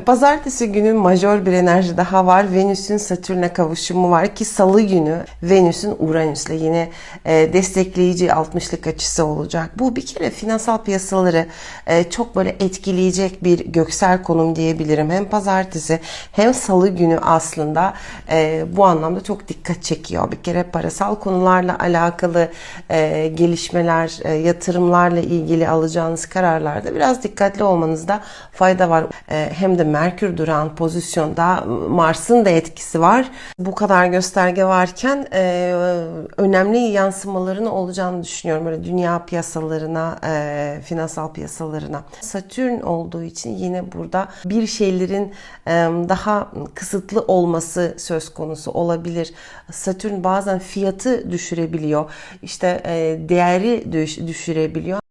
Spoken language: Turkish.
Pazartesi günü majör bir enerji daha var. Venüs'ün Satürn'e kavuşumu var ki salı günü Venüs'ün Uranüs'le yine e, destekleyici 60'lık açısı olacak. Bu bir kere finansal piyasaları e, çok böyle etkileyecek bir göksel konum diyebilirim. Hem pazartesi hem salı günü aslında e, bu anlamda çok dikkat çekiyor. Bir kere parasal konularla alakalı gelişmeler, yatırımlarla ilgili alacağınız kararlarda biraz dikkatli olmanızda fayda var. Hem de Merkür duran pozisyonda Mars'ın da etkisi var. Bu kadar gösterge varken e, önemli yansımalarını olacağını düşünüyorum. Böyle dünya piyasalarına, e, finansal piyasalarına. Satürn olduğu için yine burada bir şeylerin e, daha kısıtlı olması söz konusu olabilir. Satürn bazen fiyatı düşürebiliyor. İşte e, değeri düş- düşürebiliyor.